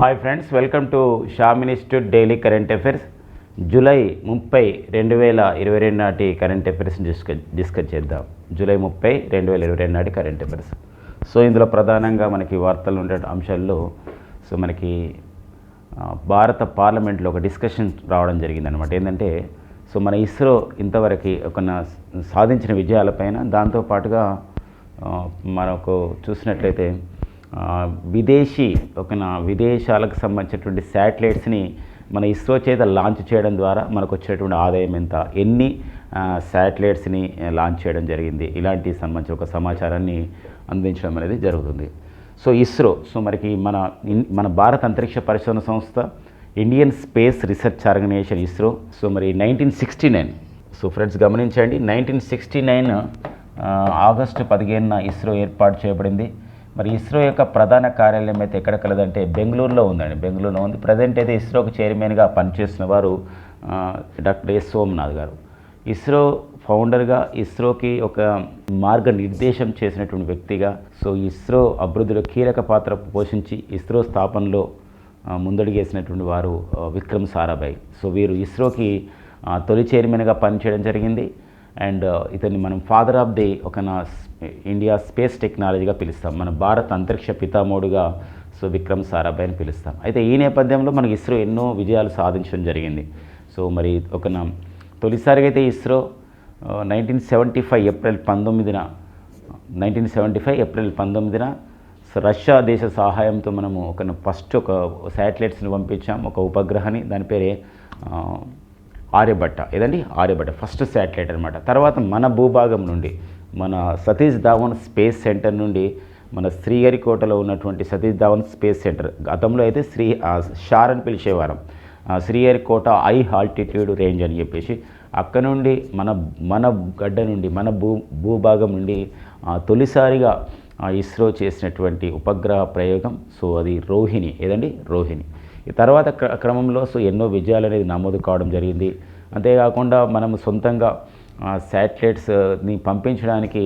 Hi friends welcome to Sham institute daily current affairs July ముప్పై రెండు వేల ఇరవై రెండు నాటి కరెంట్ అఫైర్స్ని డిస్కస్ డిస్కస్ చేద్దాం. జూలై ముప్పై రెండు వేల ఇరవై రెండు నాటి కరెంట్ అఫైర్స్ సో ఇందులో ప్రధానంగా మనకి వార్తలు ఉండే అంశాల్లో సో మనకి భారత పార్లమెంట్లో ఒక డిస్కషన్ రావడం జరిగిందనమాట ఏంటంటే సో మన ఇస్రో ఇంతవరకు ఒక నా- సాధించిన విజయాలపైన దాంతోపాటుగా మనకు చూసినట్లయితే విదేశీ ఒక విదేశాలకు సంబంధించినటువంటి శాటిలైట్స్ని మన ఇస్రో చేత లాంచ్ చేయడం ద్వారా మనకు వచ్చేటువంటి ఆదాయం ఎంత? ఎన్ని శాటిలైట్స్ని లాంచ్ చేయడం జరిగింది? ఇలాంటి సంబంధించిన ఒక సమాచారాన్ని అందించడం అనేది జరుగుతుంది. సో ఇస్రో సో మనకి మన ఇన్- మన భారత అంతరిక్ష పరిశోధన సంస్థ Indian space research organisation ISRO so మరి nineteen sixty nine. So friends గమనించండి నైన్టీన్ సిక్స్టీ నైన్ ఆగస్టు పదిహేనున ఇస్రో ఏర్పాటు చేయబడింది. మరి ఇస్రో యొక్క ప్రధాన కార్యాలయం అయితే ఎక్కడ కలదంటే బెంగళూరులో ఉందండి. బెంగళూరులో ఉంది. ప్రజెంట్ అయితే ఇస్రోకి చైర్మన్గా పనిచేస్తున్న వారు డాక్టర్ ఎస్ సోమనాథ్ గారు. ఇస్రో ఫౌండర్గా ఇస్రోకి ఒక మార్గనిర్దేశం చేసినటువంటి వ్యక్తిగా సో ఇస్రో అభివృద్ధిలో కీలక పాత్ర పోషించి ఇస్రో స్థాపనలో ముందడుగేసినటువంటి వారు విక్రమ్ సారాభాయ్. సో వీరు ఇస్రోకి తొలి చైర్మన్గా పనిచేయడం జరిగింది. అండ్ uh, ఇతన్ని మనం ఫాదర్ ఆఫ్ ది ఒక నా ఇండియా స్పేస్ టెక్నాలజీగా పిలుస్తాం. మన భారత్ అంతరిక్ష పితామోడుగా సో విక్రమ్ సారాభాయ్ అని పిలుస్తాం. అయితే ఈ నేపథ్యంలో మనకి ఇస్రో ఎన్నో విజయాలు సాధించడం జరిగింది. సో మరి ఒక తొలిసారిగా అయితే ISRO nineteen seventy five April పంతొమ్మిదిన నైన్టీన్ సెవెంటీ ఫైవ్ ఏప్రిల్ పంతొమ్మిదిన రష్యా దేశ సహాయంతో మనము ఒక ఫస్ట్ ఒక శాటిలైట్స్ని పంపించాం. ఒక ఉపగ్రహాన్ని దాని పేరే uh, ఆర్యభట్ట. ఏదండి? ఆర్యభట్ట. ఫస్ట్ శాటిలైట్ అనమాట తర్వాత మన భూభాగం నుండి మన సతీష్ ధావన్ స్పేస్ సెంటర్ నుండి మన శ్రీహరికోటలో ఉన్నటువంటి సతీష్ ధావన్ స్పేస్ సెంటర్. గతంలో అయితే శ్రీ షార్ అని పిలిచేవారం. శ్రీహరికోట ఐ ఆల్టిట్యూడ్ రేంజ్ అని చెప్పేసి అక్కడ నుండి మన మన గడ్డ నుండి మన భూ భూభాగం నుండి తొలిసారిగా ఇస్రో చేసినటువంటి ఉపగ్రహ ప్రయోగం. సో అది రోహిణి. ఏదండి? రోహిణి. తర్వాత క్ర- క్రమంలో సో ఎన్నో విజయాలు అనేది నమోదు కావడం జరిగింది. అంతేకాకుండా మనం సొంతంగా శాటిలైట్స్ని పంపించడానికి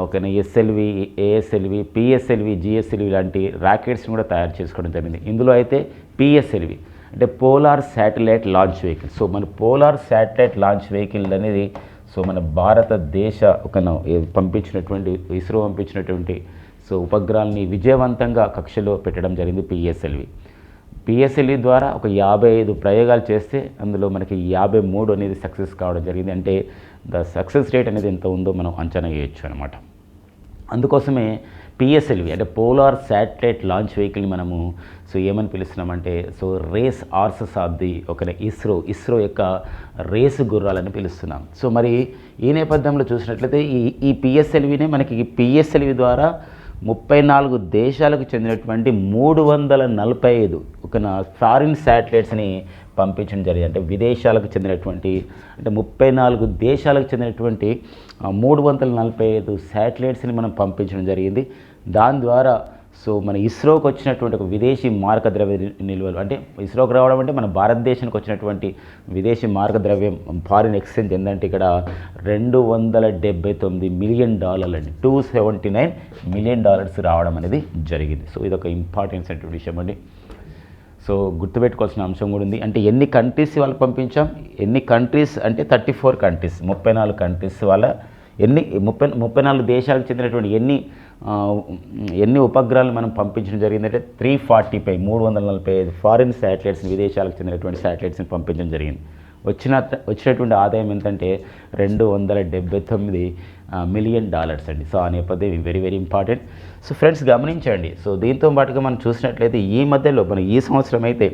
ఒక ఎస్ఎల్వి ఏఎస్ఎల్వి పిఎస్ఎల్వి జిఎస్ఎల్వి లాంటి ర్యాకెట్స్ని కూడా తయారు చేసుకోవడం జరిగింది. ఇందులో అయితే పిఎస్ఎల్వి అంటే polar satellite launch vehicle so మన పోలార్ శాటిలైట్ లాంచ్ వెహికల్ అనేది సో మన భారతదేశ ఒక పంపించినటువంటి ఇస్రో పంపించినటువంటి సో ఉపగ్రహాలని విజయవంతంగా కక్షలో పెట్టడం జరిగింది పిఎస్ఎల్వి పిఎస్ఎల్ఈ ద్వారా ఒక యాభై ఐదు ప్రయోగాలు చేస్తే అందులో మనకి యాభై మూడు అనేది సక్సెస్ కావడం జరిగింది. అంటే ద సక్సెస్ రేట్ అనేది ఎంత ఉందో మనం అంచనా వేయొచ్చు అనమాట అందుకోసమే పిఎస్ఎల్వి అంటే పోలార్ శాటిలైట్ లాంచ్ వెహికల్ని మనము సో ఏమని పిలుస్తున్నామంటే సో రేస్ ఆర్సెస్ ఆఫ్ ది ఒక ఇస్రో ఇస్రో యొక్క రేసు గుర్రాలని పిలుస్తున్నాం. సో మరి ఈ నేపథ్యంలో చూసినట్లయితే ఈ ఈ పిఎస్ఎల్వినే మనకి పిఎస్ఎల్వి ద్వారా ముప్పై నాలుగు దేశాలకు చెందినటువంటి మూడు వందల నలభై ఐదు ఒక నా ఫారిన్ శాటిలైట్స్ని పంపించడం జరిగింది. అంటే విదేశాలకు చెందినటువంటి అంటే ముప్పై నాలుగు దేశాలకు చెందినటువంటి మూడు వందల నలభై ఐదు శాటిలైట్స్ని మనం పంపించడం జరిగింది. దాని ద్వారా సో మన ఇస్రోకి వచ్చినటువంటి ఒక విదేశీ మార్క ద్రవ్య నిల్వలు అంటే ఇస్రోకి రావడం అంటే మన భారతదేశానికి వచ్చినటువంటి విదేశీ మార్క ద్రవ్యం ఫారిన్ ఎక్స్చేంజ్ ఏంటంటే ఇక్కడ రెండు వందల డెబ్బై తొమ్మిది మిలియన్ డాలర్లు అండి. Two seventy nine million dollars రావడం అనేది జరిగింది. సో ఇది ఒక ఇంపార్టెన్స్ అటువంటి విషయం అండి. సో గుర్తుపెట్టుకోవాల్సిన అంశం కూడా ఉంది. అంటే ఎన్ని కంట్రీస్ వాళ్ళు పంపించాం? ఎన్ని కంట్రీస్ అంటే థర్టీ ఫోర్ కంట్రీస్ ముప్పై నాలుగు కంట్రీస్ వాళ్ళ ఎన్ని ముప్పై ముప్పై నాలుగు దేశాలకు చెందినటువంటి ఎన్ని ఎన్ని ఉపగ్రహాలు మనం పంపించడం జరిగిందంటే త్రీ ఫార్టీ ఫైవ్ మూడు వందల నలభై ఐదు ఫారిన్ శాటిలైట్స్ని విదేశాలకు చెందినటువంటి శాటిలైట్స్ని పంపించడం జరిగింది. వచ్చిన వచ్చినటువంటి ఆదాయం ఎంతంటే రెండు వందల డెబ్బై తొమ్మిది మిలియన్ డాలర్స్ అండి. సో ఆ నేపథ్యం very very important so friends గమనించండి. సో దీంతో పాటుగా మనం చూసినట్లయితే ఈ మధ్యలో మనం ఈ సంవత్సరం అయితే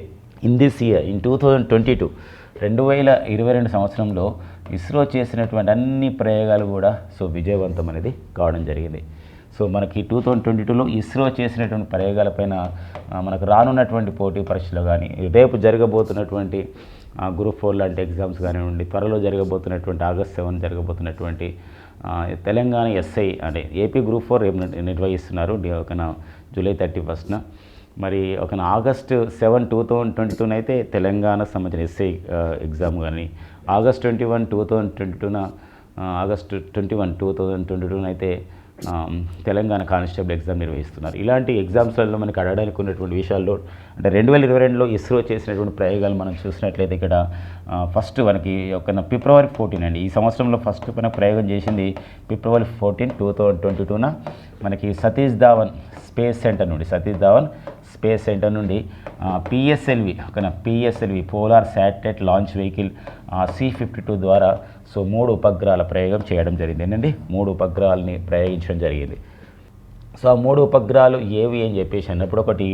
in this year in two thousand twenty two రెండు వేల ఇరవై రెండు సంవత్సరంలో ఇస్రో చేసినటువంటి అన్ని ప్రయోగాలు కూడా సో విజయవంతం అనేది కావడం జరిగింది. సో మనకి టూ థౌజండ్ ట్వంటీ టూలో ఇస్రో చేసినటువంటి ప్రయోగాలపైన మనకు రానున్నటువంటి పోటీ పరీక్షలు కానీ రేపు జరగబోతున్నటువంటి గ్రూప్ ఫోర్ లాంటి ఎగ్జామ్స్ కానివ్వండి త్వరలో జరగబోతున్నటువంటి ఆగస్ట్ సెవెన్ జరగబోతున్నటువంటి తెలంగాణ ఎస్ఐ అంటే ఏపీ గ్రూప్ ఫోర్ రేపు నిర్వహిస్తున్నారు ఒక జూలై థర్టీ ఫస్ట్న. మరి ఒక August seven two thousand twenty టూన అయితే తెలంగాణ సంబంధించిన ఎస్ఐ ఎగ్జామ్ కానీ August twenty one two thousand twenty టూన August twenty one two thousand twenty టూన అయితే తెలంగాణ కానిస్టేబుల్ ఎగ్జామ్ నిర్వహిస్తున్నారు. ఇలాంటి ఎగ్జామ్స్లలో మనకి అడగడానికి ఉన్నటువంటి విషయాల్లో అంటే రెండు వేల ఇరవై రెండులో ఇస్రో చేసినటువంటి ప్రయోగాలు మనం చూసినట్లయితే ఇక్కడ ఫస్ట్ మనకి ఒక ఫిబ్రవరి ఫోర్టీన్ అండి. ఈ సంవత్సరంలో ఫస్ట్ మన ప్రయోగం చేసింది February fourteen two thousand twenty టూన మనకి సతీష్ ధావన్ స్పేస్ సెంటర్ నుండి సతీష్ ధావన్ స్పేస్ సెంటర్ నుండి పిఎస్ఎల్వి ఒక PSLV polar satellite launch vehicle C fifty two ద్వారా సో మూడు ఉపగ్రహాల ప్రయోగం చేయడం జరిగింది. ఏంటండి? మూడు ఉపగ్రహాలని ప్రయోగించడం జరిగింది. సో ఆ మూడు ఉపగ్రహాలు ఏవి అని చెప్పేసి అన్నప్పుడు ఒకటి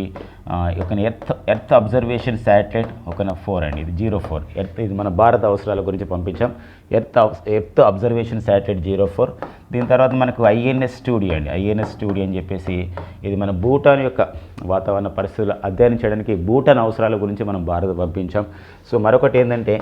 ఒక ఎర్త్ ఎర్త్ అబ్జర్వేషన్ శాటిలైట్ ఒక ఫోర్ అండి. ఇది జీరో ఫోర్. ఎర్త్ ఇది మన భారత అవసరాల గురించి పంపించాం. Earth earth observation satellite zero four. దీని తర్వాత మనకు ఐఎన్ఎస్ స్టూడియో అండి. ఐఎన్ఎస్ స్టూడియో అని చెప్పేసి ఇది మన భూటాన్ యొక్క వాతావరణ పరిస్థితులు అధ్యయనం చేయడానికి భూటాన్ అవసరాల గురించి మనం భారత్ పంపించాం. సో మరొకటి ఏంటంటే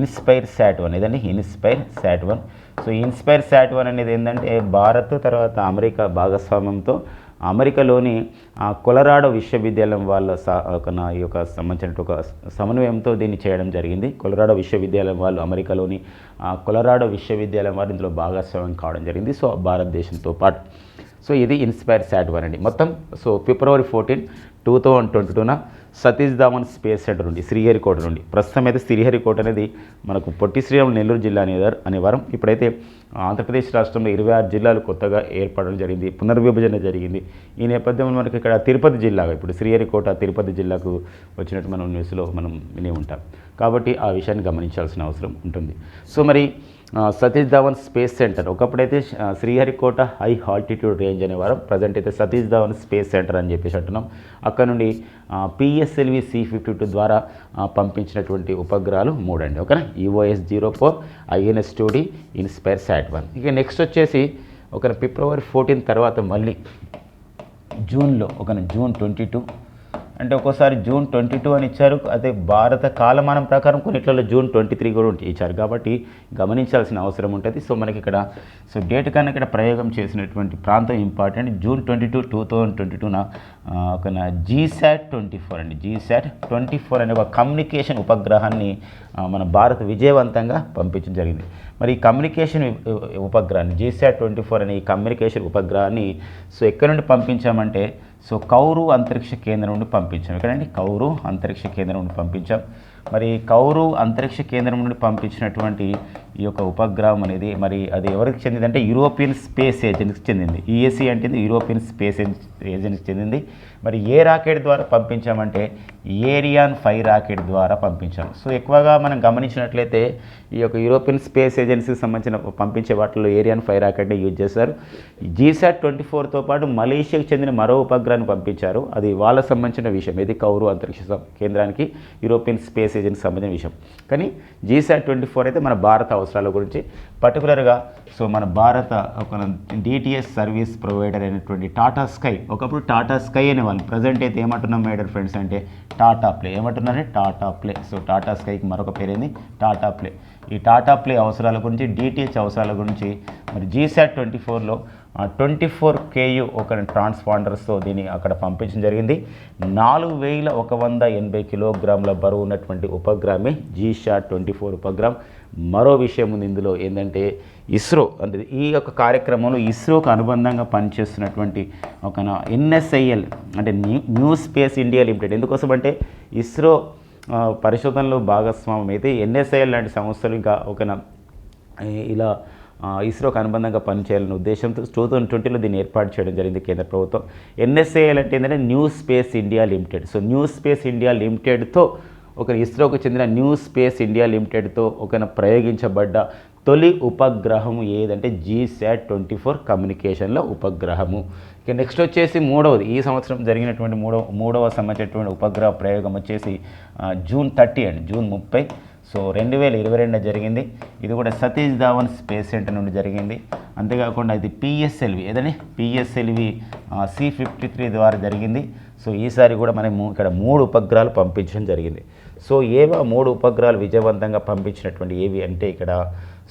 ఇన్స్పైర్ శాట్ వన్. ఇదండి inspire sat one. So inspire sat one అనేది ఏంటంటే భారత్ తర్వాత అమెరికా భాగస్వామ్యంతో అమెరికాలోని ఆ, కొలరాడో విశ్వవిద్యాలయం వాళ్ళ సా- ఒక నా ఈ యొక్క సంబంధించిన ఒక సమన్వయంతో దీన్ని చేయడం జరిగింది. కొలరాడో విశ్వవిద్యాలయం వాళ్ళు అమెరికాలోని ఆ, కొలరాడో విశ్వవిద్యాలయం వారు ఇందులో భాగస్వామ్యం కావడం జరిగింది. సో భారతదేశంతో పాటు. సో ఇది ఇన్స్పైర్ శాట్ వన్ అండి. మొత్తం so February fourteen two thousand twenty టూన Satish Dhawan space centre నుండి శ్రీహరికోట నుండి. ప్రస్తుతం అయితే శ్రీహరికోట అనేది మనకు పొట్టి శ్రీరాములు నెల్లూరు జిల్లా అనే అనేవారం ఇప్పుడైతే ఆంధ్రప్రదేశ్ రాష్ట్రంలో ఇరవై ఆరు జిల్లాలు కొత్తగా ఏర్పడడం జరిగింది పునర్విభజన జరిగింది. ఈ నేపథ్యంలో మనకి ఇక్కడ తిరుపతి జిల్లాగా ఇప్పుడు శ్రీహరికోట తిరుపతి జిల్లాకు వచ్చినట్టు మనం న్యూస్లో మనం విని ఉంటాం. కాబట్టి ఆ విషయాన్ని గమనించాల్సిన అవసరం ఉంటుంది. సో మరి సతీష్ ధవన్ స్పేస్ సెంటర్. ఒకప్పుడైతే శ్రీహరికోట హై ఆల్టిట్యూడ్ రేంజ్ అనేవారు ప్రజెంట్ అయితే సతీష్ ధవన్ స్పేస్ సెంటర్ అని చెప్పేసి అంటున్నాం. అక్కడ నుండి పిఎస్ఎల్వి సి ఫిఫ్టీ టూ ద్వారా పంపించినటువంటి ఉపగ్రహాలు మూడండి ఓకేనా? EOS zero four INS two D inspire sat one ఇక నెక్స్ట్ వచ్చేసి ఒక ఫిబ్రవరి ఫోర్టీన్ తర్వాత మళ్ళీ జూన్లో ఒక జూన్ ట్వంటీ టూ అంటే ఒక్కోసారి జూన్ ట్వంటీ టూ అని ఇచ్చారు. అదే భారత కాలమానం ప్రకారం కొన్నిట్లలో జూన్ ట్వంటీ త్రీ కూడా ఉంటే- ఇచ్చారు. కాబట్టి గమనించాల్సిన అవసరం ఉంటుంది. సో మనకి ఇక్కడ సో డేట్ కన్నా ఇక్కడ ప్రయోగం చేసినటువంటి ప్రాంతం important. June twenty two two thousand twenty టూన ఒక జీశాట్ ట్వంటీ ఫోర్ అండి. జీశాట్ ట్వంటీ ఫోర్ అనే ఒక కమ్యూనికేషన్ ఉపగ్రహాన్ని మన భారత్ విజయవంతంగా పంపించడం జరిగింది. మరి ఈ కమ్యూనికేషన్ ఉపగ్రహాన్ని జీశాట్ ట్వంటీ ఫోర్ అనే ఈ కమ్యూనికేషన్ ఉపగ్రహాన్ని సో ఎక్కడి నుండి పంపించామంటే సో కౌరు అంతరిక్ష కేంద్రం నుండి పంపించాం. ఎక్కడండి? కౌరు అంతరిక్ష కేంద్రం నుండి పంపించాం. మరి కౌరు అంతరిక్ష కేంద్రం నుండి పంపించినటువంటి ఈ యొక్క ఉపగ్రహం అనేది మరి అది ఎవరికి చెందింది అంటే యూరోపియన్ స్పేస్ ఏజెన్సీకి చెందింది. ఈఎస్సీ అంటే ఇది యూరోపియన్ స్పేస్ ఏజెన్సీకి చెందింది. మరి ఏ రాకెట్ ద్వారా పంపించామంటే ఏరియాన్ ఫైవ్ రాకెట్ ద్వారా పంపించాం. సో ఎక్కువగా మనం గమనించినట్లయితే ఈ యొక్క యూరోపియన్ స్పేస్ ఏజెన్సీకి సంబంధించిన పంపించే వాటిలో ఏరియాన్ ఫైవ్ రాకెట్ని యూజ్ చేశారు. జీసాట్ ట్వంటీ ఫోర్తో పాటు మలేషియాకి చెందిన మరో ఉపగ్రహాన్ని పంపించారు. అది వాళ్ళకు సంబంధించిన విషయం. ఇది కౌరు అంతరిక్ష కేంద్రానికి యూరోపియన్ స్పేస్ ఏజెన్సీకి సంబంధించిన విషయం. కానీ జీసాట్ ట్వంటీ ఫోర్ అయితే మన భారత అవసరాల గురించి పర్టికులర్గా సో మన భారత ఒక డిటిఎస్ సర్వీస్ ప్రొవైడర్ అయినటువంటి టాటా స్కై ఒకప్పుడు టాటా స్కై అనేవాళ్ళు. ప్రజెంట్ అయితే ఏమంటున్నాం మేడర్ ఫ్రెండ్స్ అంటే టాటా ప్లే ఏమంటున్నారంటే టాటా ప్లే సో టాటా స్కైకి మరొక పేరేంది? టాటా ప్లే ఈ టాటా ప్లే అవసరాల గురించి డిటిహెచ్ అవసరాల గురించి మరి జీసాట్ ట్వంటీ ఫోర్లో ట్వంటీ ఫోర్ కేయు ఒక ట్రాన్స్పాండర్స్తో దీన్ని అక్కడ పంపించడం జరిగింది. నాలుగు వేల ఒక వంద ఎనభై కిలోగ్రాముల బరువు ఉన్నటువంటి ఉపగ్రహమే జీషాట్ ట్వంటీ ఫోర్ ఉపగ్రహం. మరో విషయం ఉంది ఇందులో ఏంటంటే ఇస్రో అంటే ఈ యొక్క కార్యక్రమంలో ఇస్రోకు అనుబంధంగా పనిచేస్తున్నటువంటి ఒక ఎన్ఎస్ఐఎల్ అంటే new new space India limited. ఎందుకోసం అంటే ఇస్రో పరిశోధనలో భాగస్వామ్యం అయితే ఎన్ఎస్ఐఎల్ లాంటి సంస్థలు ఇంకా ఒక ఇలా ఇస్రోకు అనుబంధంగా పనిచేయాలనే ఉద్దేశంతో టూ థౌసండ్ ట్వంటీలో దీన్ని ఏర్పాటు చేయడం జరిగింది కేంద్ర ప్రభుత్వం. ఎన్ఎస్ఏఎల్ అంటే ఏంటంటే new space India limited. So new space India లిమిటెడ్తో ఒక ఇస్రోకు చెందిన న్యూ స్పేస్ ఇండియా లిమిటెడ్తో ఒక ప్రయోగించబడ్డ తొలి ఉపగ్రహము ఏదంటే జీశాట్ ట్వంటీ ఫోర్ కమ్యూనికేషన్ల ఉపగ్రహము. ఇక నెక్స్ట్ వచ్చేసి మూడవది ఈ సంవత్సరం జరిగినటువంటి మూడవ మూడవ సంబంధించినటువంటి ఉపగ్రహ ప్రయోగం వచ్చేసి జూన్ థర్టీ అండి జూన్ ముప్పై. సో రెండు వేల ఇరవై రెండున జరిగింది. ఇది కూడా సతీష్ ధావన్ స్పేస్ సెంటర్ నుండి జరిగింది. అంతేకాకుండా ఇది పిఎస్ఎల్వి ఏదని పిఎస్ఎల్వి సి ఫిఫ్టీ త్రీ ద్వారా జరిగింది. సో ఈసారి కూడా మనము ఇక్కడ మూడు ఉపగ్రహాలు పంపించడం జరిగింది. సో ఏవో మూడు ఉపగ్రహాలు విజయవంతంగా పంపించినటువంటి ఏవి అంటే ఇక్కడ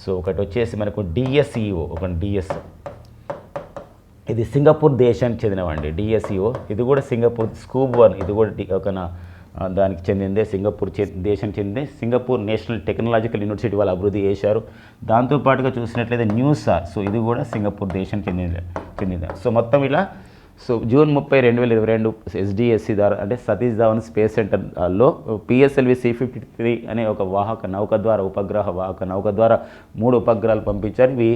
సో ఒకటి వచ్చేసి మనకు డిఎస్ఈఓ ఒక డిఎస్ ఇది సింగపూర్ దేశానికి చెందినవండి డిఎస్ఈఓ ఇది కూడా సింగపూర్ స్కూబ్ వన్ ఇది కూడా ఒక దానికి చెందిందే సింగపూర్ చే చెందిందే సింగపూర్ నేషనల్ టెక్నాలజికల్ యూనివర్సిటీ వాళ్ళు అభివృద్ధి చేశారు. దాంతోపాటుగా చూసినట్లయితే న్యూస్ సార్. సో ఇది కూడా సింగపూర్ దేశం చెందింది చెందింది. సో మొత్తం ఇలా సో జూన్ ముప్పై రెండు వేల ఇరవై రెండు ఎస్డిఎస్సి ద్వారా అంటే సతీష్ ధావన్ స్పేస్ సెంటర్లో పిఎస్ఎల్వి సి ఫిఫ్టీ త్రీ అనే ఒక వాహక నౌక ద్వారా ఉపగ్రహ వాహక నౌక ద్వారా మూడు ఉపగ్రహాలు పంపించారు. ఇవి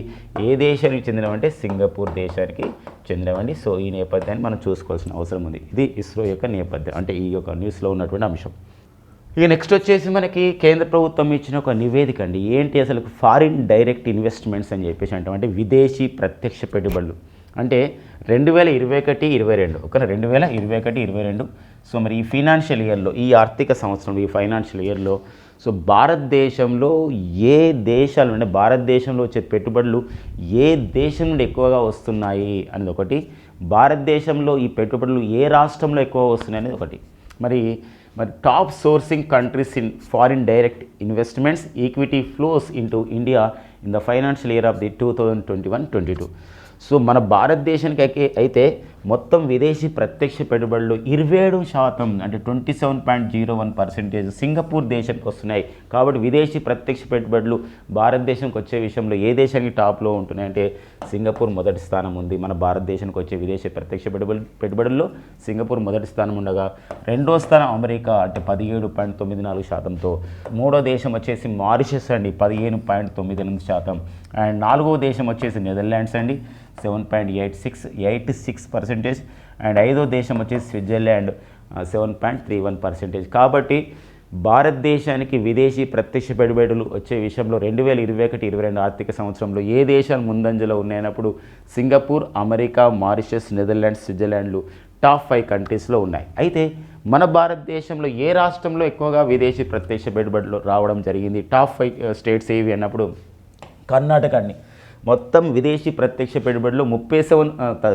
ఏ దేశానికి చెందినవంటే సింగపూర్ దేశానికి చెందినవండి. సో ఈ నేపథ్యాన్ని మనం చూసుకోవాల్సిన అవసరం ఉంది. ఇది ఇస్రో యొక్క నేపథ్యం అంటే ఈ యొక్క న్యూస్లో ఉన్నటువంటి అంశం. ఇక నెక్స్ట్ వచ్చేసి మనకి కేంద్ర ప్రభుత్వం ఇచ్చిన ఒక నివేదిక అండి. ఏంటి అసలు ఫారిన్ డైరెక్ట్ ఇన్వెస్ట్మెంట్స్ అని చెప్పేసి అంటాం. అంటే విదేశీ ప్రత్యక్ష పెట్టుబడులు. అంటే రెండు వేల ఇరవై ఒకటి ఇరవై రెండు. ఒక రెండు వేల ఇరవై ఒకటి ఇరవై రెండు. సో మరి ఈ ఫైనాన్షియల్ ఇయర్లో ఈ ఆర్థిక సంవత్సరంలో ఈ ఫైనాన్షియల్ ఇయర్లో సో భారతదేశంలో ఏ దేశాలు అంటే భారతదేశంలో వచ్చే పెట్టుబడులు ఏ దేశం నుండి ఎక్కువగా వస్తున్నాయి అనేది ఒకటి. భారతదేశంలో ఈ పెట్టుబడులు ఏ రాష్ట్రంలో ఎక్కువ వస్తున్నాయి అనేది ఒకటి. మరి మరి top sourcing countries in foreign direct investments equity flows into India in the financial year of the two thousand twenty one twenty two. So మన భారతదేశానికి అయితే- అయితే మొత్తం విదేశీ ప్రత్యక్ష పెట్టుబడులు ఇరవై ఏడు శాతం అంటే twenty seven point zero one percentage Singapore దేశానికి వస్తున్నాయి. కాబట్టి విదేశీ ప్రత్యక్ష పెట్టుబడులు భారతదేశంకి వచ్చే విషయంలో ఏ దేశానికి టాప్లో ఉంటున్నాయి అంటే సింగపూర్ మొదటి స్థానం ఉంది. మన భారతదేశానికి వచ్చే విదేశీ ప్రత్యక్ష పెట్టుబడి పెట్టుబడుల్లో సింగపూర్ మొదటి స్థానం ఉండగా రెండో స్థానం అమెరికా అంటే పదిహేడు పాయింట్ తొమ్మిది నాలుగు శాతంతో మూడో దేశం వచ్చేసి మారిషస్ అండి పదిహేను పాయింట్ తొమ్మిది ఎనిమిది శాతం. అండ్ నాలుగో దేశం వచ్చేసి నెదర్లాండ్స్ అండి. Seven point eight six eight six percentage and ఐదో దేశం వచ్చేసి Switzerland seven point three one percentage కాబట్టి భారతదేశానికి విదేశీ ప్రత్యక్ష పెట్టుబడులు వచ్చే విషయంలో రెండు వేల ఇరవై ఒకటి ఇరవై రెండు ఆర్థిక సంవత్సరంలో ఏ దేశాలు ముందంజలో ఉన్నాయన్నప్పుడు సింగపూర్ అమెరికా మారిషస్ నెదర్లాండ్స్ స్విట్జర్లాండ్లు టాప్ ఫైవ్ కంట్రీస్లో ఉన్నాయి. అయితే మన భారతదేశంలో ఏ రాష్ట్రంలో ఎక్కువగా విదేశీ ప్రత్యక్ష పెట్టుబడులు రావడం జరిగింది? టాప్ ఫైవ్ స్టేట్స్ ఏవి అన్నప్పుడు కర్ణాటక అన్ని మొత్తం విదేశీ ప్రత్యక్ష పెట్టుబడులు ముప్పై seven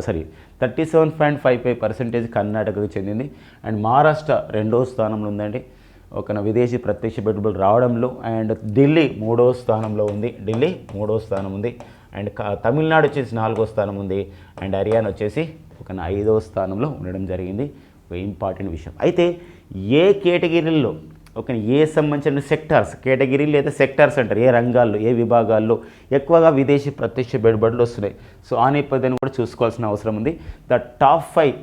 sorry thirty seven point five five percentage కర్ణాటకకు చెందింది. అండ్ మహారాష్ట్ర రెండో స్థానంలో ఉందండి. ఒక విదేశీ ప్రత్యక్ష పెట్టుబడులు రావడంలో అండ్ ఢిల్లీ మూడో స్థానంలో ఉంది. ఢిల్లీ మూడో స్థానం ఉంది. అండ్ తమిళనాడు వచ్చేసి నాలుగో స్థానం ఉంది. అండ్ హర్యానా వచ్చేసి ఒక ఐదో స్థానంలో ఉండడం జరిగింది. ఒక ఇంపార్టెంట్ విషయం. అయితే ఏ కేటగిరీల్లో ఒక ఏ సంబంధించిన సెక్టార్స్ కేటగిరీ లేదా సెక్టార్స్ అంటారు? ఏ రంగాల్లో ఏ విభాగాల్లో? ఎక్కువగా విదేశీ ప్రత్యక్ష పెట్టుబడులు వస్తున్నాయి. సో ఆ నేపథ్యాన్ని కూడా చూసుకోవాల్సిన అవసరం ఉంది. The top five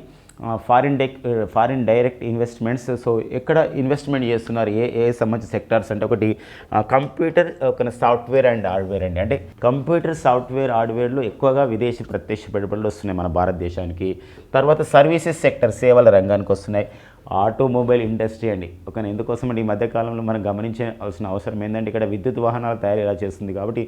foreign dec foreign direct investments. So ఎక్కడ ఇన్వెస్ట్మెంట్ చేస్తున్నారు? ఏ ఏ సంబంధించిన సెక్టార్స్ అంటే ఒకటి కంప్యూటర్ ఒక సాఫ్ట్వేర్ అండ్ హార్డ్వేర్ అండి. అంటే కంప్యూటర్ సాఫ్ట్వేర్ హార్డ్వేర్లో ఎక్కువగా విదేశీ ప్రత్యక్ష పెట్టుబడులు వస్తున్నాయి మన భారతదేశానికి. తర్వాత సర్వీసెస్ సెక్టర్ సేవల రంగానికి వస్తున్నాయి. ఆటోమొబైల్ ఇండస్ట్రీ అండి. ఒక ఎందుకోసం అంటే ఈ మధ్యకాలంలో మనం గమనించాల్సిన అవసరం ఏంటంటే ఇక్కడ విద్యుత్ వాహనాల తయారీ ఎలా చేస్తుంది కాబట్టి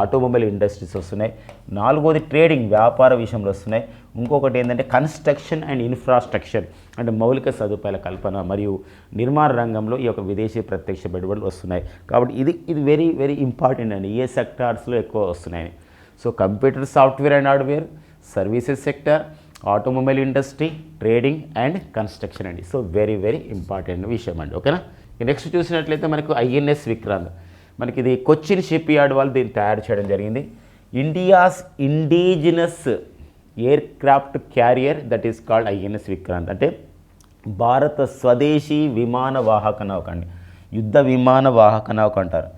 ఆటోమొబైల్ ఇండస్ట్రీస్ వస్తున్నాయి. నాలుగోది ట్రేడింగ్ వ్యాపార విషయంలో వస్తున్నాయి. ఇంకొకటి ఏంటంటే కన్స్ట్రక్షన్ అండ్ ఇన్ఫ్రాస్ట్రక్చర్ అంటే మౌలిక సదుపాయాల కల్పన మరియు నిర్మాణ రంగంలో ఈ యొక్క విదేశీ ప్రత్యక్ష పెట్టుబడులు వస్తున్నాయి. కాబట్టి ఇది ఇది వెరీ వెరీ ఇంపార్టెంట్ అండి. ఏ సెక్టార్స్లో ఎక్కువ వస్తున్నాయని. So computer software and hardware services sector automobile industry trading and construction అండి. సో వెరీ వెరీ ఇంపార్టెంట్ విషయం అండి. ఓకేనా? నెక్స్ట్ చూసినట్లయితే మనకు ఐఎన్ఎస్ విక్రాంత్. మనకి ఇది కొచ్చిన్ షిప్ యార్డ్ వాళ్ళు దీన్ని తయారు చేయడం జరిగింది. India's indigenous aircraft carrier that is called INS Vikrant. అంటే భారత స్వదేశీ విమాన వాహక నౌక అండి. యుద్ధ విమాన వాహక నౌక అంటారు.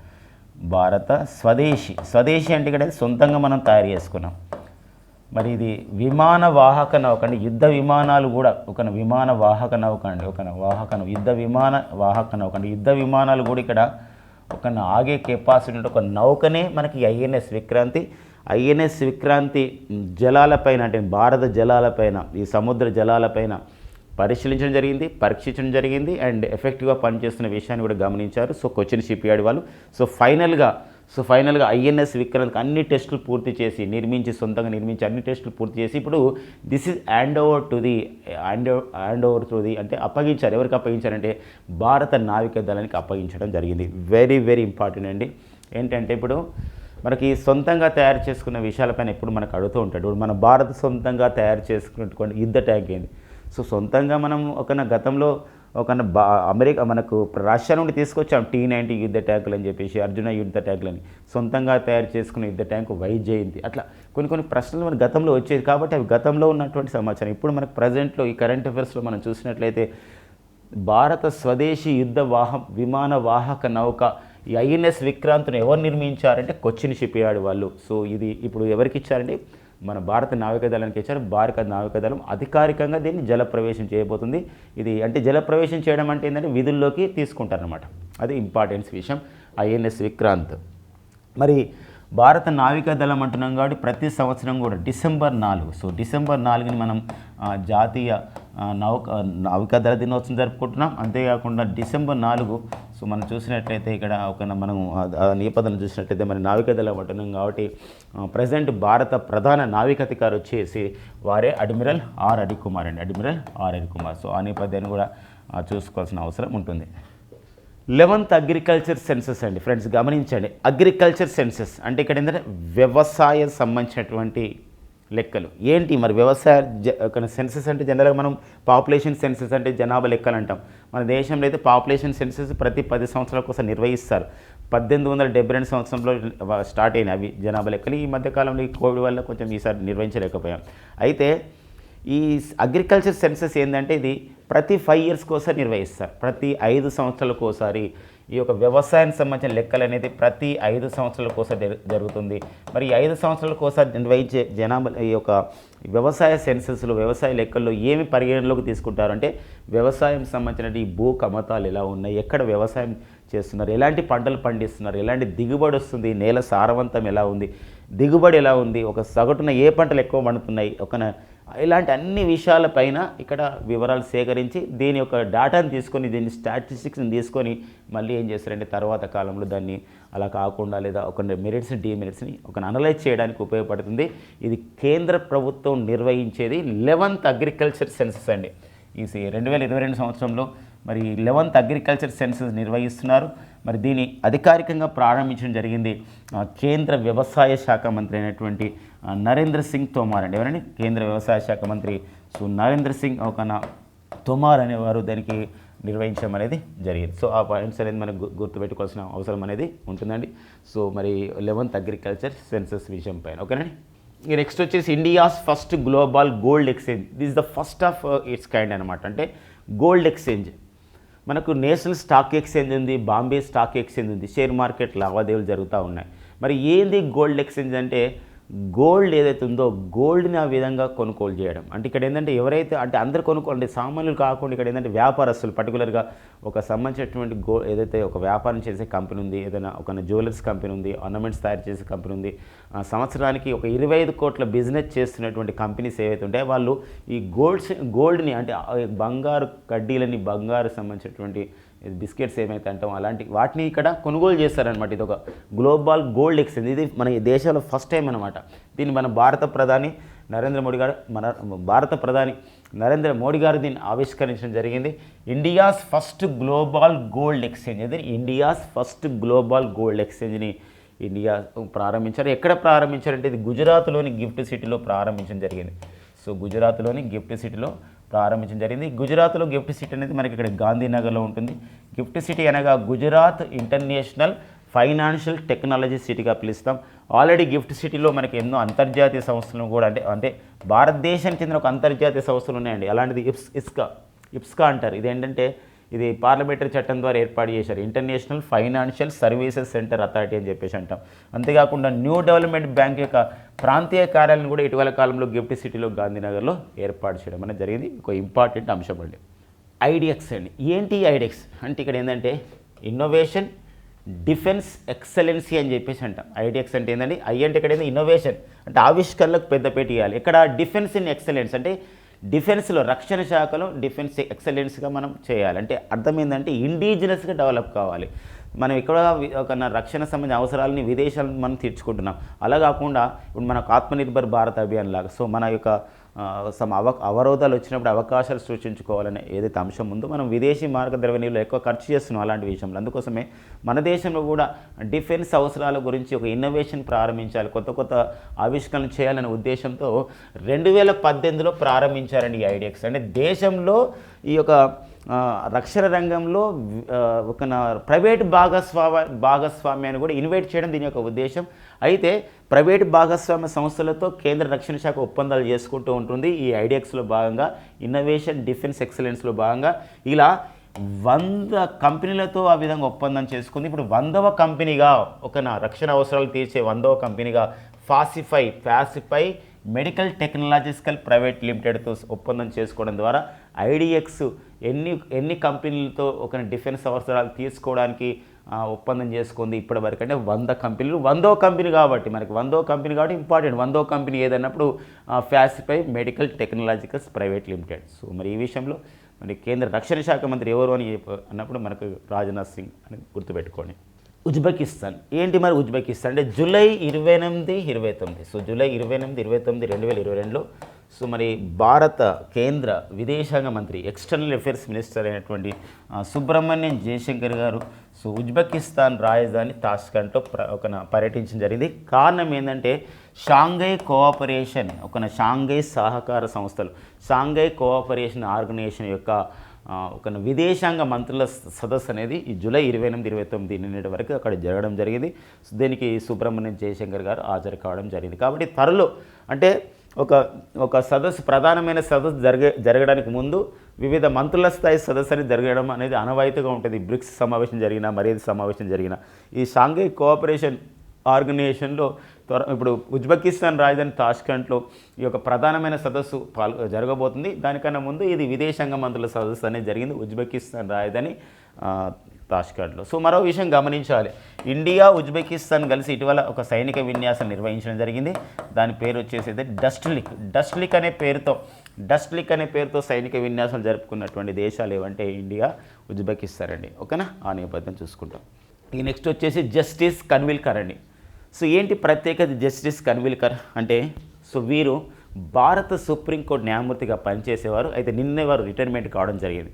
భారత స్వదేశీ. స్వదేశీ అంటే ఇక్కడ సొంతంగా మనం తయారు చేసుకున్నాం. మరి ఇది విమాన వాహక నౌక అండి. యుద్ధ విమానాలు కూడా ఒక విమాన వాహక నౌక అండి. ఒక వాహక యుద్ధ విమాన వాహక నౌక అండి. యుద్ధ విమానాలు కూడా ఇక్కడ ఒక ఆగే కెపాసిటీ ఉంటే ఒక నౌకనే మనకి ఐఎన్ఎస్ విక్రాంతి. ఐఎన్ఎస్ విక్రాంతి జలాలపైన అంటే భారత జలాలపైన ఈ సముద్ర జలాలపైన పరిశీలించడం జరిగింది పరీక్షించడం జరిగింది అండ్ ఎఫెక్టివ్గా పనిచేస్తున్న విషయాన్ని కూడా గమనించారు. సో కొచ్చిన్ షిప్ యార్డ్ వాళ్ళు. సో ఫైనల్గా సో ఫైనల్గా ఐఎన్ఎస్ విక్రాంత్కి అన్ని టెస్టులు పూర్తి చేసి నిర్మించి సొంతంగా నిర్మించి అన్ని టెస్టులు పూర్తి చేసి ఇప్పుడు this is hand over to the hand hand over to the అంటే అప్పగించారు. ఎవరికి అప్పగించారంటే భారత నావిక దళానికి అప్పగించడం జరిగింది. వెరీ వెరీ ఇంపార్టెంట్ అండి. ఏంటంటే ఇప్పుడు మనకి సొంతంగా తయారు చేసుకున్న విషయాలపైన ఎప్పుడు మనకు అడుగుతూ ఉంటాడు. ఇప్పుడు మన భారత్ సొంతంగా తయారు చేసుకున్నటువంటి యుద్ధ ట్యాంక్ ఏంది? సో సొంతంగా మనం ఒక గతంలో ఒక బా అమెరికా మనకు రష్యా నుండి తీసుకొచ్చాం టీ నైంటీ యుద్ధ ట్యాంకులు అని చెప్పేసి అర్జున యుద్ధ ట్యాంకులని సొంతంగా తయారు చేసుకున్న యుద్ధ ట్యాంకు వైజయంతి అట్లా కొన్ని కొన్ని ప్రశ్నలు మన గతంలో వచ్చేది కాబట్టి అవి గతంలో ఉన్నటువంటి సమాచారం. ఇప్పుడు మనకు ప్రజెంట్లో ఈ కరెంట్ అఫైర్స్లో మనం చూసినట్లయితే భారత స్వదేశీ యుద్ధ వాహ విమాన వాహక నౌక ఈ ఐఎన్ఎస్ విక్రాంత్ను ఎవరు నిర్మించారంటే కొచ్చిన్ షిప్ యార్డ్ వాళ్ళు. సో ఇది ఇప్పుడు ఎవరికి ఇచ్చారంటే మన భారత నావికాదళానికి ఇచ్చారు. భారత నావికాదళం అధికారికంగా దీన్ని జలప్రవేశం చేయబోతుంది. ఇది అంటే జలప్రవేశం చేయడం అంటే ఏంటంటే విధుల్లోకి తీసుకుంటారనమాట అది ఇంపార్టెన్స్ విషయం. ఐఎన్ఎస్ విక్రాంత్. మరి భారత నావికాదళం అంటున్నాం కాబట్టి ప్రతి సంవత్సరం కూడా డిసెంబర్ నాలుగు. సో డిసెంబర్ నాలుగుని మనం జాతీయ నౌక నావికా దళ దినోత్సవం జరుపుకుంటున్నాం. అంతేకాకుండా డిసెంబర్ నాలుగు సో మనం చూసినట్లయితే ఇక్కడ ఒక మనం నేపథ్యం చూసినట్లయితే మన నావికా దళం కాబట్టి ప్రజెంట్ భారత ప్రధాన నావికాధికారి వచ్చేసి వారే అడ్మిరల్ ఆర్ అడికుమార్ అండి. Admiral R అడికుమార్. సో ఆ నేపథ్యాన్ని కూడా చూసుకోవాల్సిన అవసరం ఉంటుంది. లెవెంత్ అగ్రికల్చర్ సెన్సెస్ అండి. ఫ్రెండ్స్ గమనించండి. అగ్రికల్చర్ సెన్సెస్ అంటే ఇక్కడ ఏంటంటే వ్యవసాయం సంబంధించినటువంటి లెక్కలు. ఏంటి మరి వ్యవసాయ సెన్సెస్ అంటే జనరల్గా మనం పాపులేషన్ సెన్సెస్ అంటే జనాభా లెక్కలు అంటాం. మన దేశంలో అయితే పాపులేషన్ సెన్సెస్ ప్రతి పది సంవత్సరాల కోసం నిర్వహిస్తారు. పద్దెనిమిది వందల డెబ్బై రెండు సంవత్సరంలో స్టార్ట్ అయినాయి అవి జనాభా లెక్కలు. ఈ మధ్యకాలంలో ఈ కోవిడ్ వల్ల కొంచెం ఈసారి నిర్వహించలేకపోయాం. అయితే ఈ అగ్రికల్చర్ సెన్సెస్ ఏంటంటే ఇది ప్రతి ఫైవ్ ఇయర్స్కి ఒకసారి నిర్వహిస్తారు. ప్రతి ఐదు సంవత్సరాలకు ఒకసారి ఈ యొక్క వ్యవసాయానికి సంబంధించిన లెక్కలు అనేది ప్రతి ఐదు సంవత్సరాలకు ఒకసారి జరుగుతుంది. మరి ఈ ఐదు సంవత్సరాలకు ఒకసారి నిర్వహించే జనాభా ఈ యొక్క వ్యవసాయ సెన్సెస్లో వ్యవసాయ లెక్కల్లో ఏమి పరిగణలోకి తీసుకుంటారంటే వ్యవసాయం సంబంధించిన ఈ భూ కమతాలు ఎలా ఉన్నాయి ఎక్కడ వ్యవసాయం చేస్తున్నారు ఎలాంటి పంటలు పండిస్తున్నారు ఎలాంటి దిగుబడి వస్తుంది నేల సారవంతం ఎలా ఉంది దిగుబడి ఎలా ఉంది ఒక సగటున ఏ పంటలు ఎక్కువ పండుతున్నాయి ఒక ఇలాంటి అన్ని విషయాలపైన ఇక్కడ వివరాలు సేకరించి దీని యొక్క డేటాను తీసుకొని దీని స్టాటిస్టిక్స్ని తీసుకొని మళ్ళీ ఏం చేస్తారంటే తర్వాత కాలంలో దాన్ని అలా కాకుండా లేదా ఒక మెరిట్స్ని డిమెరిట్స్ని ఒక అనలైజ్ చేయడానికి ఉపయోగపడుతుంది. ఇది కేంద్ర ప్రభుత్వం నిర్వహించేది లెవెంత్ అగ్రికల్చర్ సెన్సెస్ అండి. ఈ సి- రెండు వేల ఇరవై రెండు సంవత్సరంలో మరి లెవెంత్ అగ్రికల్చర్ సెన్సెస్ నిర్వహిస్తున్నారు. మరి దీన్ని అధికారికంగా ప్రారంభించడం జరిగింది. కేంద్ర వ్యవసాయ శాఖ మంత్రి అయినటువంటి నరేంద్ర సింగ్ తోమార్ అండి. ఎవరండి? కేంద్ర వ్యవసాయ శాఖ మంత్రి సో నరేంద్ర సింగ్ ఒక తోమార్ అనేవారు దానికి నిర్వహించడం అనేది జరిగింది. సో ఆ పాయింట్స్ అనేది మనకు గుర్తుపెట్టుకోవాల్సిన అవసరం అనేది ఉంటుందండి. సో మరి లెవెంత్ అగ్రికల్చర్ సెన్సెస్ విషయం పైన. ఓకేనండి? నెక్స్ట్ వచ్చేసి India's first global gold exchange. This the first of its kind అనమాట అంటే గోల్డ్ ఎక్స్చేంజ్. మనకు నేషనల్ స్టాక్ ఎక్స్చేంజ్ ఉంది బాంబే స్టాక్ ఎక్స్చేంజ్ ఉంది షేర్ మార్కెట్ లావాదేవీలు జరుగుతూ ఉన్నాయి. మరి ఏంది గోల్డ్ ఎక్స్చేంజ్ అంటే గోల్డ్ ఏదైతే ఉందో గోల్డ్ని ఆ విధంగా కొనుగోలు చేయడం. అంటే ఇక్కడ ఏంటంటే ఎవరైతే అంటే అందరు కొనుక్కో అంటే సామాన్యులు కాకుండా ఇక్కడ ఏంటంటే వ్యాపారస్తులు పర్టికులర్గా ఒక సంబంధించినటువంటి గో ఏదైతే ఒక వ్యాపారం చేసే కంపెనీ ఉంది ఏదైనా ఒక జ్యువెలర్స్ కంపెనీ ఉంది ఆర్నమెంట్స్ తయారు చేసే కంపెనీ ఉంది ఆ సంవత్సరానికి ఒక ఇరవై ఐదు కోట్ల బిజినెస్ చేస్తున్నటువంటి కంపెనీస్ ఏవైతే ఉంటాయో వాళ్ళు ఈ గోల్డ్స్ గోల్డ్ని అంటే బంగారు కడ్డీలని బంగారు సంబంధించినటువంటి బిస్కెట్స్ ఏమైతే అంటాం అలాంటి వాటిని ఇక్కడ కొనుగోలు చేస్తారనమాట ఇది ఒక గ్లోబల్ గోల్డ్ ఎక్స్చేంజ్. ఇది మన దేశంలో ఫస్ట్ టైం అనమాట దీన్ని మన భారత ప్రధాని నరేంద్ర మోడీ గారు మన భారత ప్రధాని నరేంద్ర మోడీ గారు దీన్ని ఆవిష్కరించడం జరిగింది. India's first global gold exchange. ఇది ఇండియాస్ ఫస్ట్ గ్లోబల్ గోల్డ్ ఎక్స్చేంజ్ని ఇండియా ప్రారంభించారు. ఎక్కడ ప్రారంభించారంటే ఇది గుజరాత్లోని గిఫ్ట్ సిటీలో ప్రారంభించడం జరిగింది. సో గుజరాత్లోని గిఫ్ట్ సిటీలో ప్రారంభించడం జరిగింది. గుజరాత్లో గిఫ్ట్ సిటీ అనేది మనకి ఇక్కడ గాంధీనగర్లో ఉంటుంది. గిఫ్ట్ సిటీ అనగా గుజరాత్ ఇంటర్నేషనల్ ఫైనాన్షియల్ టెక్నాలజీ సిటీగా పిలుస్తాం. ఆల్రెడీ గిఫ్ట్ సిటీలో మనకి ఎన్నో అంతర్జాతీయ సంస్థలు కూడా అంటే అంటే భారతదేశానికి చెందిన ఒక అంతర్జాతీయ సంస్థలు ఉన్నాయండి. అలాంటిది ఇప్స్ ఇస్కా ఇప్స్కా అంటారు. ఇది ఏంటంటే ఇది పార్లమెంటరీ చట్టం ద్వారా ఏర్పాటు చేశారు. International financial services centre authority అని చెప్పేసి అంటాం. అంతేకాకుండా న్యూ డెవలప్మెంట్ బ్యాంక్ యొక్క ప్రాంతీయ కార్యాలయం కూడా ఇటీవల కాలంలో గిఫ్ట్ సిటీలో గాంధీనగర్లో ఏర్పాటు చేయడం అనేది జరిగింది. ఒక ఇంపార్టెంట్ అంశం అండి. ఐడిఎక్స్ అండి. ఏంటి ఐడిఎక్స్ అంటే ఇక్కడ ఏంటంటే ఇన్నోవేషన్ డిఫెన్స్ ఎక్సలెన్సీ అని చెప్పేసి అంటాం. ఐడిఎక్స్ అంటే ఏంటంటే ఐ అంటే ఇక్కడ ఏంది? ఇన్నోవేషన్ అంటే ఆవిష్కరణలకు పెద్దపేట ఇవ్వాలి ఇక్కడ డిఫెన్స్ ఇన్ ఎక్సలెన్స్ అంటే డిఫెన్స్లో రక్షణ శాఖలో డిఫెన్స్ ఎక్సలెన్స్గా మనం చేయాలి. అంటే అర్థం ఏంటంటే ఇండిజినస్గా డెవలప్ కావాలి. మనం ఇక్కడ ఒక రక్షణ సంబంధించిన అవసరాలని విదేశాలను మనం తీర్చుకుంటున్నాం. అలా కాకుండా ఇప్పుడు మనకు ఆత్మనిర్భర్ భారత్ అభియాన్ లాగా సో మన యొక్క సమ అవ అవరోధాలు వచ్చినప్పుడు అవకాశాలు సృష్టించుకోవాలనే ఏదైతే అంశం ఉందో మనం విదేశీ మార్గ ద్రవ్యనీయులు ఎక్కువ ఖర్చు చేస్తున్నాం అలాంటి విషయంలో. అందుకోసమే మన దేశంలో కూడా డిఫెన్స్ అవసరాల గురించి ఒక ఇన్నోవేషన్ ప్రారంభించాలి కొత్త కొత్త ఆవిష్కరణ చేయాలనే ఉద్దేశంతో రెండు వేల పద్దెనిమిదిలో ప్రారంభించారండి ఈ ఐడియాక్స్. అంటే దేశంలో ఈ యొక్క రక్షణ రంగంలో ఒక నా ప్రైవేట్ భాగస్వామ భాగస్వామ్యాన్ని కూడా ఇన్వైట్ చేయడం దీని యొక్క ఉద్దేశం. అయితే ప్రైవేట్ భాగస్వామ్య సంస్థలతో కేంద్ర రక్షణ శాఖ ఒప్పందాలు చేసుకుంటూ ఉంటుంది. ఈ ఐడియాక్స్లో భాగంగా ఇన్నోవేషన్ డిఫెన్స్ ఎక్సలెన్స్లో భాగంగా. ఇలా వంద కంపెనీలతో ఆ విధంగా ఒప్పందం చేసుకుంది. ఇప్పుడు వందవ కంపెనీగా ఒక నా రక్షణ అవసరాలు తీర్చే వందవ కంపెనీగా Pacify Pacify medical technological private లిమిటెడ్తో ఒప్పందం చేసుకోవడం ద్వారా ఐడిఎక్స్ ఎన్ని ఎన్ని కంపెనీలతో ఒక డిఫెన్స్ అవసరాలు తీసుకోవడానికి ఒప్పందం చేసుకుంది ఇప్పటి వరకు అంటే వంద కంపెనీలు. వందో కంపెనీ కాబట్టి మనకి వందో కంపెనీ కాబట్టి ఇంపార్టెంట్. వందో కంపెనీ ఏదన్నప్పుడు ఫ్యాసిఫై medical technologicals private limited. So మరి ఈ విషయంలో మరి కేంద్ర రక్షణ శాఖ మంత్రి ఎవరు అని అన్నప్పుడు మనకు రాజ్నాథ్ సింగ్ అని గుర్తుపెట్టుకోండి. ఉజ్బెకిస్తాన్. ఏంటి మరి ఉజ్బెకిస్తాన్? అంటే జూలై ఇరవై ఎనిమిది ఇరవై తొమ్మిది. సో జూలై ఇరవై ఎనిమిది ఇరవై తొమ్మిది రెండు వేల ఇరవై రెండులో సో మరి భారత కేంద్ర విదేశాంగ మంత్రి ఎక్స్టర్నల్ అఫేర్స్ మినిస్టర్ అయినటువంటి సుబ్రహ్మణ్యం జయశంకర్ గారు సో ఉజ్బెకిస్తాన్ రాజధాని తాష్కంట్లో ప్ర ఒక పర్యటించడం జరిగింది. కారణం ఏంటంటే షాంఘై కోఆపరేషన్ ఒక షాంఘై సహకార సంస్థలు షాంఘై కోఆపరేషన్ ఆర్గనైజేషన్ యొక్క ఒక విదేశాంగ మంత్రుల సదస్సు అనేది ఈ జూలై ఇరవై ఎనిమిది ఇరవై తొమ్మిది నిన్నటి వరకు అక్కడ జరగడం జరిగింది. సో దీనికి సుబ్రహ్మణ్యం జయశంకర్ గారు హాజరు కావడం జరిగింది. కాబట్టి త్వరలో అంటే ఒక ఒక సదస్సు ప్రధానమైన సదస్సు జరగ జరగడానికి ముందు వివిధ మంత్రుల స్థాయి సదస్సు అనేది జరగడం అనేది అనవాయితీగా ఉంటుంది. బ్రిక్స్ సమావేశం జరిగిన మరేది సమావేశం జరిగిన. ఈ షాంఘై కోఆపరేషన్ ఆర్గనైజేషన్లో త్వర ఇప్పుడు ఉజ్బెకిస్తాన్ రాజధాని తాష్కంట్లో ఈ యొక్క ప్రధానమైన సదస్సు పాల్ జరగబోతుంది. దానికన్నా ముందు ఇది విదేశాంగ మంత్రుల సదస్సు అనేది జరిగింది. ఉజ్బెకిస్తాన్ రాజధాని తాష్కంట్లో సో మరో విషయం గమనించాలి. ఇండియా ఉజ్బెకిస్తాన్ కలిసి ఇటీవల ఒక సైనిక విన్యాసం నిర్వహించడం జరిగింది. దాని పేరు వచ్చేసి డస్ట్లిక్ డస్ట్లిక్ అనే పేరుతో డస్ట్లిక్ అనే పేరుతో సైనిక విన్యాసాలు జరుపుకున్నటువంటి దేశాలు ఏవంటే ఇండియా ఉజ్బెకిస్తాన్ అండి. ఓకేనా? ఆ నేపథ్యం చూసుకుంటాం. ఇక నెక్స్ట్ వచ్చేసి జస్టిస్ కన్విల్కర్ అండి. సో ఏంటి ప్రత్యేకత జస్టిస్ కన్విల్కర్? అంటే సో వీరు భారత సుప్రీంకోర్టు న్యాయమూర్తిగా పనిచేసేవారు. అయితే నిన్నే వారు రిటైర్మెంట్ కావడం జరిగింది.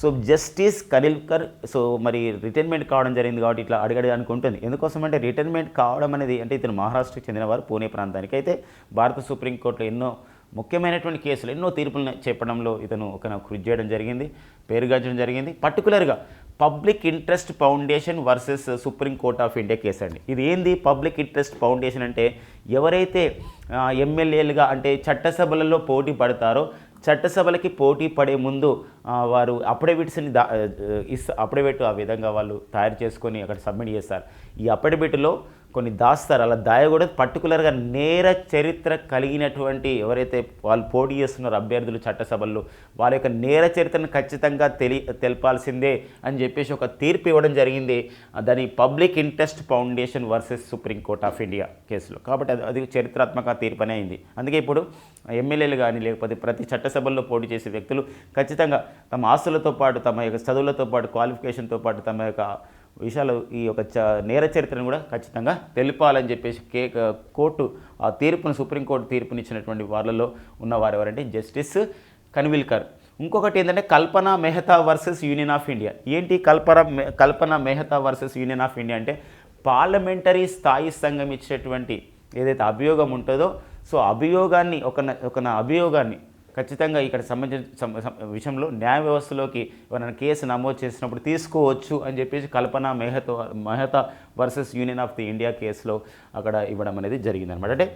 సో జస్టిస్ కనిల్కర్ సో మరి రిటైర్మెంట్ కావడం జరిగింది కాబట్టి ఇట్లా అడగడానికి ఉంటుంది ఎందుకోసం అంటే రిటైర్మెంట్ కావడం అనేది అంటే ఇతను మహారాష్ట్రకు చెందినవారు పూణే ప్రాంతానికి. అయితే భారత సుప్రీంకోర్టులో ఎన్నో ముఖ్యమైనటువంటి కేసులు ఎన్నో తీర్పులను చెప్పడంలో ఇతను ఒక కృషి చేయడం జరిగింది పేరుగాంచడం జరిగింది. పర్టికులర్గా public interest foundation versus supreme court of India case అండి. ఇది ఏంది? పబ్లిక్ ఇంట్రెస్ట్ ఫౌండేషన్ అంటే ఎవరైతే ఎమ్మెల్యేలుగా అంటే చట్టసభలలో పోటీ పడతారో చట్టసభలకి పోటీ పడే ముందు వారు అఫిడవిట్స్ని దా ఇస్ అఫిడవిట్ ఆ విధంగా వాళ్ళు తయారు చేసుకొని అక్కడ సబ్మిట్ చేస్తారు. ఈ అఫిడవిట్లో కొన్ని దాస్తారు. అలా దాయకూడదు పర్టికులర్గా నేర చరిత్ర కలిగినటువంటి ఎవరైతే వాళ్ళు పోటీ చేస్తున్నారో అభ్యర్థులు చట్టసభల్లో వాళ్ళ యొక్క నేర చరిత్రను ఖచ్చితంగా తెలి తెలపాల్సిందే అని చెప్పేసి ఒక తీర్పు ఇవ్వడం జరిగింది. దాని public interest foundation versus supreme court of India కేసులో. కాబట్టి అది అది చరిత్రాత్మక తీర్పు అనే అయింది. అందుకే ఇప్పుడు ఎమ్మెల్యేలు కానీ లేకపోతే ప్రతి చట్టసభల్లో పోటీ చేసే వ్యక్తులు ఖచ్చితంగా తమ ఆస్తులతో పాటు తమ యొక్క చదువులతో పాటు క్వాలిఫికేషన్తో పాటు తమ యొక్క విషయాలు ఈ యొక్క చ నేర చరిత్రను కూడా ఖచ్చితంగా తెలిపాలని చెప్పేసి కే కోర్టు ఆ తీర్పును సుప్రీంకోర్టు తీర్పునిచ్చినటువంటి వాళ్ళలో ఉన్నవారు ఎవరంటే జస్టిస్ కన్విల్కర్. ఇంకొకటి ఏంటంటే Kalpana Mehta versus union of India. ఏంటి Kalpana Kalpana Mehta versus union of India అంటే పార్లమెంటరీ స్థాయి సంఘం ఇచ్చేటువంటి ఏదైతే అభియోగం ఉంటుందో సో అభియోగాన్ని ఒక ఒక అభియోగాన్ని ఖచ్చితంగా ఇక్కడ సంబంధించిన విషయంలో న్యాయ వ్యవస్థలోకి ఎవరైనా కేసు నమోదు చేసినప్పుడు తీసుకోవచ్చు అని చెప్పేసి Kalpana Mehta Mehta versus union of the India కేసులో అక్కడ ఇవ్వడం అనేది జరిగిందనమాట అంటే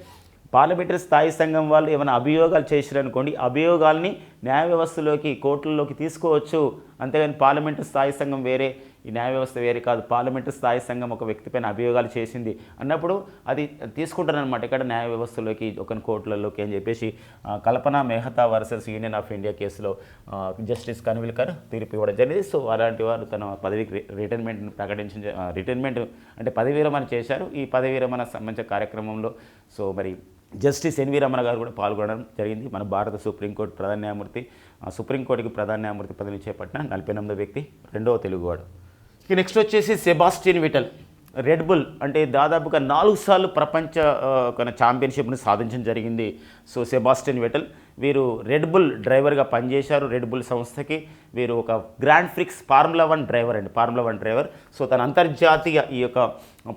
పార్లమెంటరీ స్థాయి సంఘం వాళ్ళు ఏమైనా అభియోగాలు చేసిరనుకోండి అభియోగాల్ని న్యాయ వ్యవస్థలోకి కోర్టుల్లోకి తీసుకోవచ్చు. అంతేగాని పార్లమెంటరీ స్థాయి సంఘం వేరే ఈ న్యాయ వ్యవస్థ వేరే కాదు. పార్లమెంటు స్థాయి సంఘం ఒక వ్యక్తిపైన అభియోగాలు చేసింది అన్నప్పుడు అది తీసుకుంటారనమాట ఇక్కడ న్యాయ వ్యవస్థలోకి ఒక కోర్టులలోకి అని చెప్పేసి Kalpana Mehta versus union of India కేసులో జస్టిస్ కన్విల్కర్ తీర్పు ఇవ్వడం జరిగింది. సో అలాంటి వారు తన పదవికి రిటైర్మెంట్ ప్రకటించిన రిటైర్మెంట్ అంటే పదవి విరమణ చేశారు. ఈ పదవి విరమణ సంబంధించిన కార్యక్రమంలో సో మరి జస్టిస్ ఎన్వి రమణ గారు కూడా పాల్గొనడం జరిగింది. మన భారత సుప్రీంకోర్టు ప్రధాన న్యాయమూర్తి సుప్రీంకోర్టుకి ప్రధాన న్యాయమూర్తి పదవిని చేపట్టిన నలభై ఎనిమిదో వ్యక్తి రెండవ తెలుగువాడు. ఇక నెక్స్ట్ వచ్చేసి సెబాస్టియన్ విటల్ రెడ్ బుల్ అంటే దాదాపుగా నాలుగు సార్లు ప్రపంచ ఛాంపియన్షిప్ని సాధించడం జరిగింది. సో సెబాస్టియన్ విటల్ వీరు రెడ్ బుల్ డ్రైవర్గా పనిచేశారు. రెడ్ బుల్ సంస్థకి వీరు ఒక grand prix formula one driver అండి. ఫార్ములా వన్ డ్రైవర్ సో తన అంతర్జాతీయ ఈ యొక్క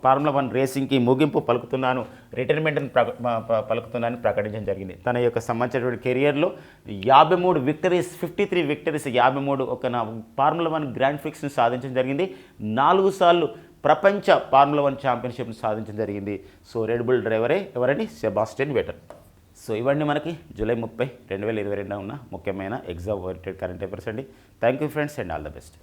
ఫార్ములా వన్ రేసింగ్కి ముగింపు పలుకుతున్నాను రిటైర్మెంట్ని పలుకుతున్నాను ప్రకటించడం జరిగింది. తన యొక్క సంబంధించినటువంటి కెరియర్లో యాభై మూడు విక్టరీస్ ఫిఫ్టీ త్రీ విక్టరీస్ యాభై మూడు ఒక నా ఫార్ములా వన్ గ్రాండ్ ఫ్రిక్స్ని సాధించడం జరిగింది. నాలుగు సార్లు ప్రపంచ ఫార్ములా వన్ ఛాంపియన్షిప్ను సాధించడం జరిగింది. సో రెడ్ బుల్ డ్రైవరే ఎవరండి? సెబాస్టియన్ వెటర్ సో ఇవన్నీ మనకి జూలై ముప్పై రెండు వేల ఇరవై రెండు ఉన్న ముఖ్యమైన ఎగ్జామ్ ఓరియంటెడ్ కరెంట్ అఫైర్స్ అండి. Thank you friends and all the best.